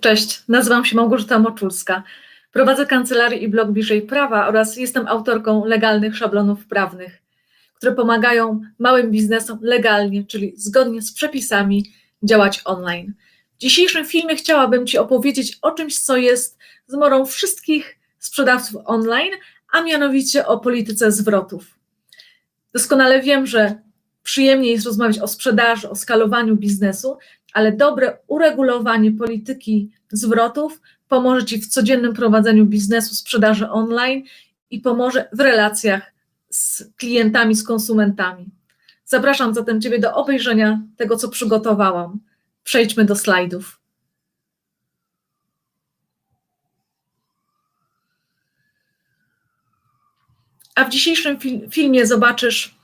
Cześć, nazywam się Małgorzata Moczulska. Prowadzę kancelarię i blog Bliżej Prawa oraz jestem autorką legalnych szablonów prawnych, które pomagają małym biznesom legalnie, czyli zgodnie z przepisami, działać online. W dzisiejszym filmie chciałabym Ci opowiedzieć o czymś, co jest zmorą wszystkich sprzedawców online, a mianowicie o polityce zwrotów. Doskonale wiem, że przyjemnie jest rozmawiać o sprzedaży, o skalowaniu biznesu, ale dobre uregulowanie polityki zwrotów pomoże Ci w codziennym prowadzeniu biznesu, sprzedaży online i pomoże w relacjach z klientami, z konsumentami. Zapraszam zatem Ciebie do obejrzenia tego, co przygotowałam. Przejdźmy do slajdów. A w dzisiejszym fil filmie zobaczysz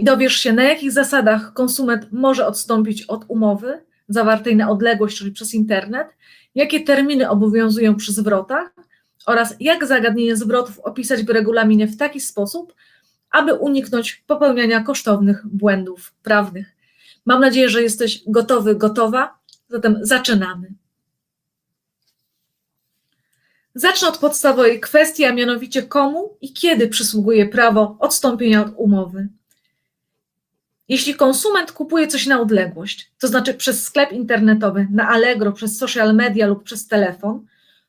i dowiesz się, na jakich zasadach konsument może odstąpić od umowy zawartej na odległość, czyli przez internet, jakie terminy obowiązują przy zwrotach oraz jak zagadnienie zwrotów opisać w regulaminie w taki sposób, aby uniknąć popełniania kosztownych błędów prawnych. Mam nadzieję, że jesteś gotowy, gotowa, zatem zaczynamy. Zacznę od podstawowej kwestii, a mianowicie komu i kiedy przysługuje prawo odstąpienia od umowy. Jeśli konsument kupuje coś na odległość, to znaczy przez sklep internetowy, na Allegro, przez social media lub przez telefon,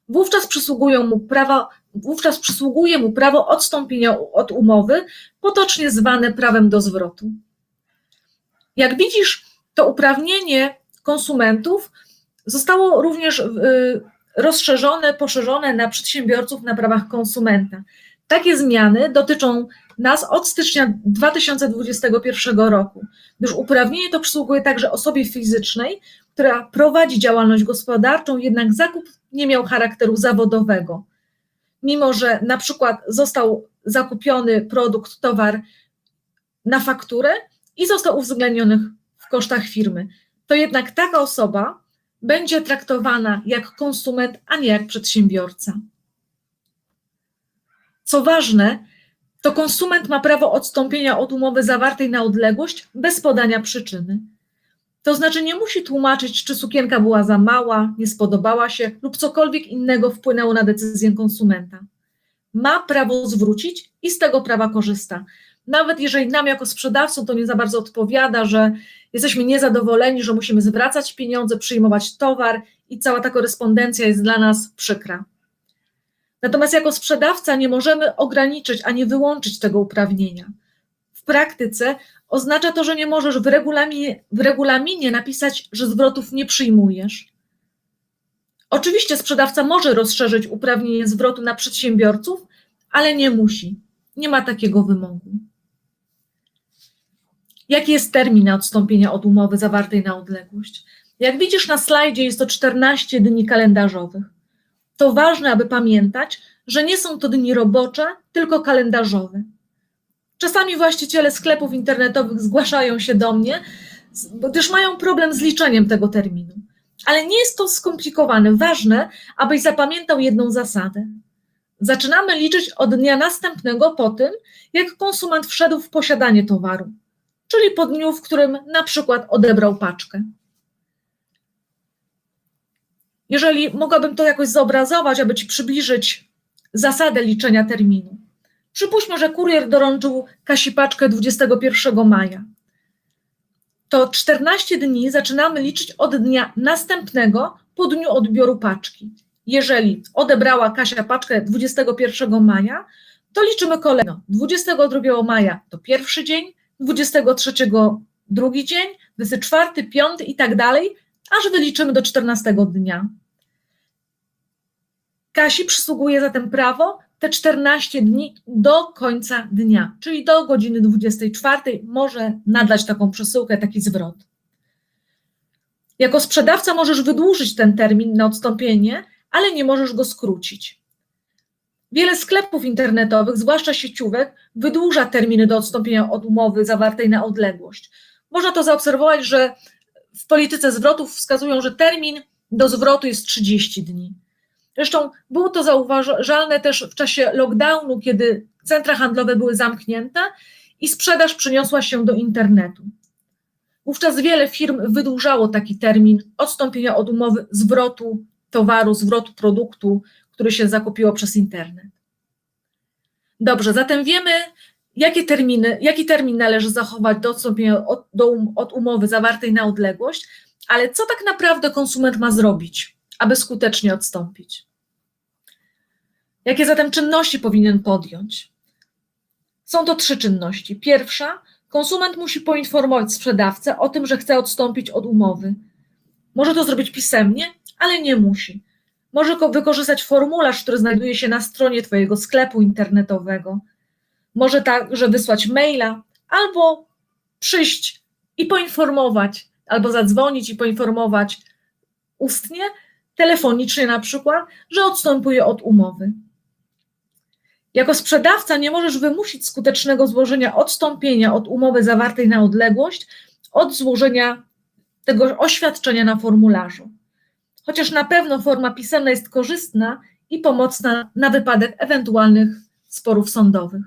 wówczas, przysługują mu prawo, wówczas przysługuje mu prawo odstąpienia od umowy, potocznie zwane prawem do zwrotu. Jak widzisz, to uprawnienie konsumentów zostało również y, rozszerzone, poszerzone na przedsiębiorców na prawach konsumenta. Takie zmiany dotyczą nas od stycznia 2021 roku, gdyż uprawnienie to przysługuje także osobie fizycznej, która prowadzi działalność gospodarczą, jednak zakup nie miał charakteru zawodowego. Mimo, że na przykład został zakupiony produkt, towar na fakturę i został uwzględniony w kosztach firmy, to jednak taka osoba będzie traktowana jak konsument, a nie jak przedsiębiorca. Co ważne, to konsument ma prawo odstąpienia od umowy zawartej na odległość bez podania przyczyny. To znaczy nie musi tłumaczyć, czy sukienka była za mała, nie spodobała się lub cokolwiek innego wpłynęło na decyzję konsumenta. Ma prawo zwrócić i z tego prawa korzysta. Nawet jeżeli nam jako sprzedawcom to nie za bardzo odpowiada, że jesteśmy niezadowoleni, że musimy zwracać pieniądze, przyjmować towar i cała ta korespondencja jest dla nas przykra. Natomiast jako sprzedawca nie możemy ograniczyć ani wyłączyć tego uprawnienia. W praktyce oznacza to, że nie możesz w regulaminie, w regulaminie napisać, że zwrotów nie przyjmujesz. Oczywiście sprzedawca może rozszerzyć uprawnienie zwrotu na przedsiębiorców, ale nie musi. Nie ma takiego wymogu. Jaki jest termin na odstąpienia od umowy zawartej na odległość? Jak widzisz na slajdzie, jest to 14 dni kalendarzowych to ważne, aby pamiętać, że nie są to dni robocze, tylko kalendarzowe. Czasami właściciele sklepów internetowych zgłaszają się do mnie, gdyż mają problem z liczeniem tego terminu. Ale nie jest to skomplikowane. Ważne, abyś zapamiętał jedną zasadę. Zaczynamy liczyć od dnia następnego po tym, jak konsument wszedł w posiadanie towaru, czyli po dniu, w którym na przykład odebrał paczkę. Jeżeli mogłabym to jakoś zobrazować, aby Ci przybliżyć zasadę liczenia terminu. Przypuśćmy, że kurier dorączył Kasi paczkę 21 maja. To 14 dni zaczynamy liczyć od dnia następnego po dniu odbioru paczki. Jeżeli odebrała Kasia paczkę 21 maja, to liczymy kolejno. 22 maja to pierwszy dzień, 23 drugi dzień, 24, 5 i tak dalej, aż wyliczymy do 14 dnia. Kasi przysługuje zatem prawo te 14 dni do końca dnia, czyli do godziny 24 może nadać taką przesyłkę, taki zwrot. Jako sprzedawca możesz wydłużyć ten termin na odstąpienie, ale nie możesz go skrócić. Wiele sklepów internetowych, zwłaszcza sieciówek, wydłuża terminy do odstąpienia od umowy zawartej na odległość. Można to zaobserwować, że w polityce zwrotów wskazują, że termin do zwrotu jest 30 dni. Zresztą było to zauważalne też w czasie lockdownu, kiedy centra handlowe były zamknięte i sprzedaż przeniosła się do internetu. Wówczas wiele firm wydłużało taki termin odstąpienia od umowy zwrotu towaru, zwrotu produktu, który się zakupiło przez internet. Dobrze, zatem wiemy, jakie terminy, jaki termin należy zachować do odstąpienia od, do, um, od umowy zawartej na odległość, ale co tak naprawdę konsument ma zrobić, aby skutecznie odstąpić? Jakie zatem czynności powinien podjąć? Są to trzy czynności. Pierwsza, konsument musi poinformować sprzedawcę o tym, że chce odstąpić od umowy. Może to zrobić pisemnie, ale nie musi. Może wykorzystać formularz, który znajduje się na stronie Twojego sklepu internetowego. Może także wysłać maila, albo przyjść i poinformować, albo zadzwonić i poinformować ustnie, telefonicznie na przykład, że odstępuje od umowy. Jako sprzedawca nie możesz wymusić skutecznego złożenia odstąpienia od umowy zawartej na odległość od złożenia tego oświadczenia na formularzu. Chociaż na pewno forma pisemna jest korzystna i pomocna na wypadek ewentualnych sporów sądowych.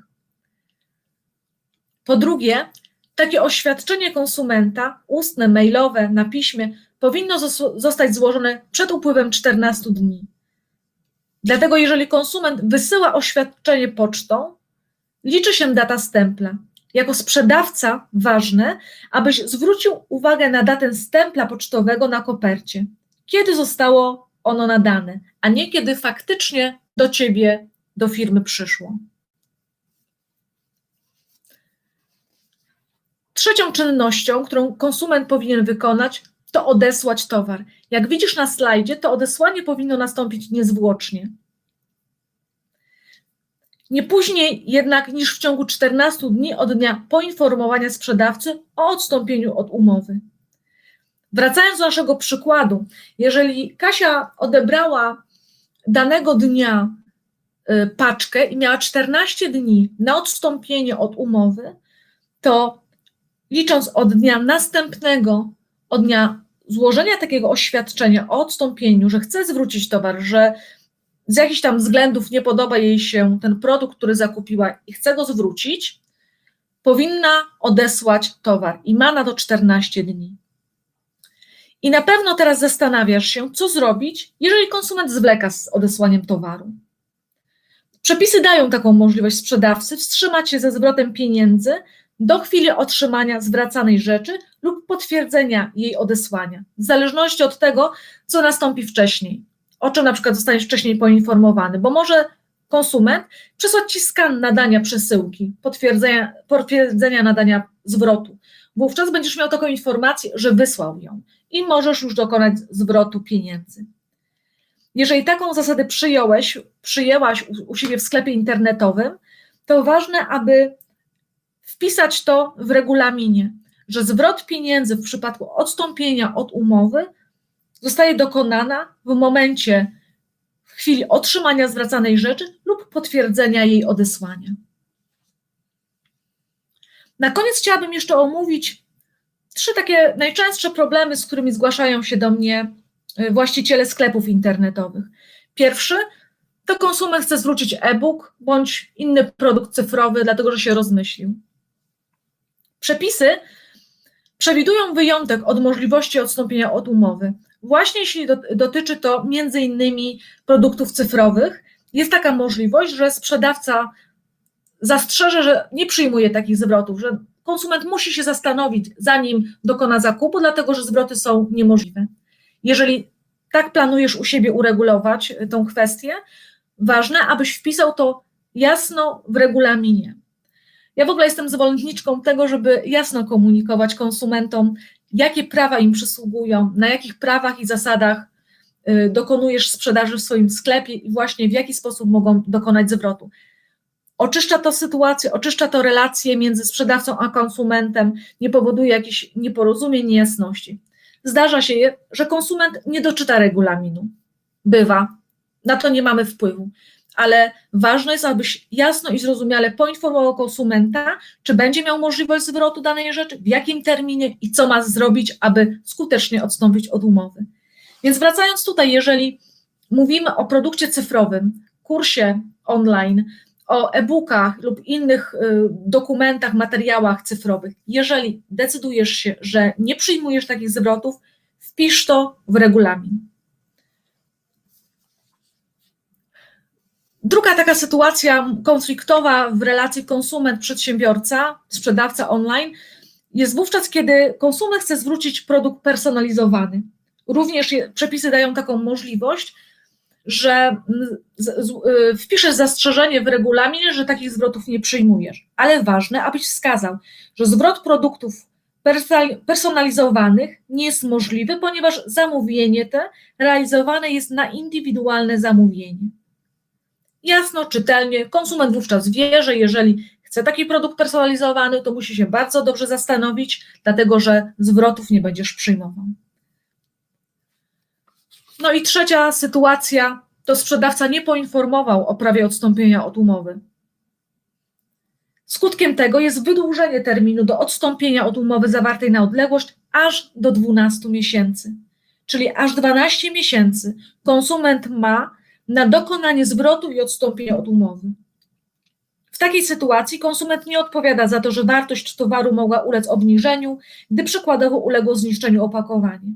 Po drugie, takie oświadczenie konsumenta, ustne, mailowe, na piśmie, powinno zostać złożone przed upływem 14 dni. Dlatego, jeżeli konsument wysyła oświadczenie pocztą, liczy się data stempla. Jako sprzedawca ważne, abyś zwrócił uwagę na datę stempla pocztowego na kopercie. Kiedy zostało ono nadane, a nie kiedy faktycznie do ciebie, do firmy przyszło. Trzecią czynnością, którą konsument powinien wykonać, to odesłać towar. Jak widzisz na slajdzie, to odesłanie powinno nastąpić niezwłocznie. Nie później jednak niż w ciągu 14 dni od dnia poinformowania sprzedawcy o odstąpieniu od umowy. Wracając do naszego przykładu, jeżeli Kasia odebrała danego dnia y, paczkę i miała 14 dni na odstąpienie od umowy, to licząc od dnia następnego, od dnia złożenia takiego oświadczenia o odstąpieniu, że chce zwrócić towar, że z jakichś tam względów nie podoba jej się ten produkt, który zakupiła i chce go zwrócić, powinna odesłać towar i ma na to 14 dni. I na pewno teraz zastanawiasz się, co zrobić, jeżeli konsument zwleka z odesłaniem towaru. Przepisy dają taką możliwość sprzedawcy wstrzymać się ze zwrotem pieniędzy do chwili otrzymania zwracanej rzeczy lub potwierdzenia jej odesłania, w zależności od tego, co nastąpi wcześniej, o czym na przykład zostaniesz wcześniej poinformowany, bo może konsument przesłać ci skan nadania przesyłki, potwierdzenia, potwierdzenia nadania zwrotu. Wówczas będziesz miał taką informację, że wysłał ją i możesz już dokonać zwrotu pieniędzy. Jeżeli taką zasadę przyjąłeś, przyjęłaś u siebie w sklepie internetowym, to ważne, aby wpisać to w regulaminie, że zwrot pieniędzy w przypadku odstąpienia od umowy zostaje dokonana w momencie, w chwili otrzymania zwracanej rzeczy lub potwierdzenia jej odesłania. Na koniec chciałabym jeszcze omówić trzy takie najczęstsze problemy, z którymi zgłaszają się do mnie y, właściciele sklepów internetowych. Pierwszy to konsument chce zwrócić e-book bądź inny produkt cyfrowy, dlatego że się rozmyślił. Przepisy przewidują wyjątek od możliwości odstąpienia od umowy. Właśnie jeśli dotyczy to innymi produktów cyfrowych, jest taka możliwość, że sprzedawca zastrzeże, że nie przyjmuje takich zwrotów, że konsument musi się zastanowić, zanim dokona zakupu, dlatego że zwroty są niemożliwe. Jeżeli tak planujesz u siebie uregulować tą kwestię, ważne, abyś wpisał to jasno w regulaminie. Ja w ogóle jestem zwolenniczką tego, żeby jasno komunikować konsumentom, jakie prawa im przysługują, na jakich prawach i zasadach y, dokonujesz sprzedaży w swoim sklepie i właśnie w jaki sposób mogą dokonać zwrotu. Oczyszcza to sytuację, oczyszcza to relacje między sprzedawcą a konsumentem, nie powoduje jakichś nieporozumień, niejasności. Zdarza się, że konsument nie doczyta regulaminu. Bywa, na to nie mamy wpływu ale ważne jest, abyś jasno i zrozumiale poinformował konsumenta, czy będzie miał możliwość zwrotu danej rzeczy, w jakim terminie i co ma zrobić, aby skutecznie odstąpić od umowy. Więc wracając tutaj, jeżeli mówimy o produkcie cyfrowym, kursie online, o e-bookach lub innych y, dokumentach, materiałach cyfrowych, jeżeli decydujesz się, że nie przyjmujesz takich zwrotów, wpisz to w regulamin. Druga taka sytuacja konfliktowa w relacji konsument-przedsiębiorca, sprzedawca online jest wówczas, kiedy konsument chce zwrócić produkt personalizowany. Również przepisy dają taką możliwość, że y, wpiszesz zastrzeżenie w regulaminie, że takich zwrotów nie przyjmujesz. Ale ważne, abyś wskazał, że zwrot produktów personalizowanych nie jest możliwy, ponieważ zamówienie te realizowane jest na indywidualne zamówienie. Jasno, czytelnie, konsument wówczas wie, że jeżeli chce taki produkt personalizowany, to musi się bardzo dobrze zastanowić, dlatego że zwrotów nie będziesz przyjmował. No i trzecia sytuacja to sprzedawca nie poinformował o prawie odstąpienia od umowy. Skutkiem tego jest wydłużenie terminu do odstąpienia od umowy zawartej na odległość aż do 12 miesięcy. Czyli aż 12 miesięcy konsument ma na dokonanie zwrotu i odstąpienia od umowy. W takiej sytuacji konsument nie odpowiada za to, że wartość towaru mogła ulec obniżeniu, gdy przykładowo uległo zniszczeniu opakowanie.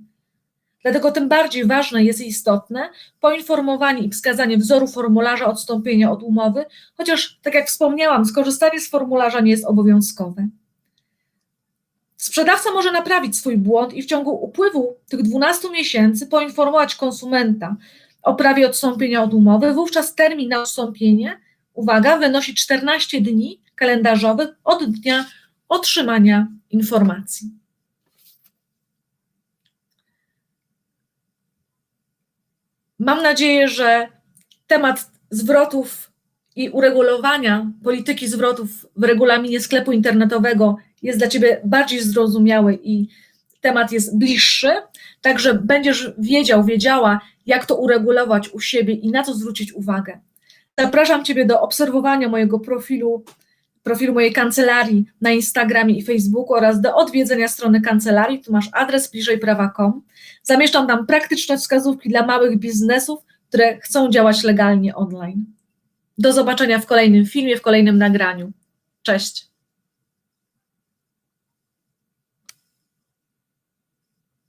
Dlatego tym bardziej ważne jest i istotne poinformowanie i wskazanie wzoru formularza odstąpienia od umowy, chociaż, tak jak wspomniałam, skorzystanie z formularza nie jest obowiązkowe. Sprzedawca może naprawić swój błąd i w ciągu upływu tych 12 miesięcy poinformować konsumenta o prawie odstąpienia od umowy. Wówczas termin na odstąpienie, uwaga, wynosi 14 dni kalendarzowych od dnia otrzymania informacji. Mam nadzieję, że temat zwrotów i uregulowania polityki zwrotów w regulaminie sklepu internetowego jest dla Ciebie bardziej zrozumiały i temat jest bliższy, także będziesz wiedział, wiedziała, jak to uregulować u siebie i na co zwrócić uwagę. Zapraszam Ciebie do obserwowania mojego profilu, profilu mojej kancelarii na Instagramie i Facebooku oraz do odwiedzenia strony kancelarii. Tu masz adres bliżej prawa.com. Zamieszczam tam praktyczne wskazówki dla małych biznesów, które chcą działać legalnie online. Do zobaczenia w kolejnym filmie, w kolejnym nagraniu. Cześć.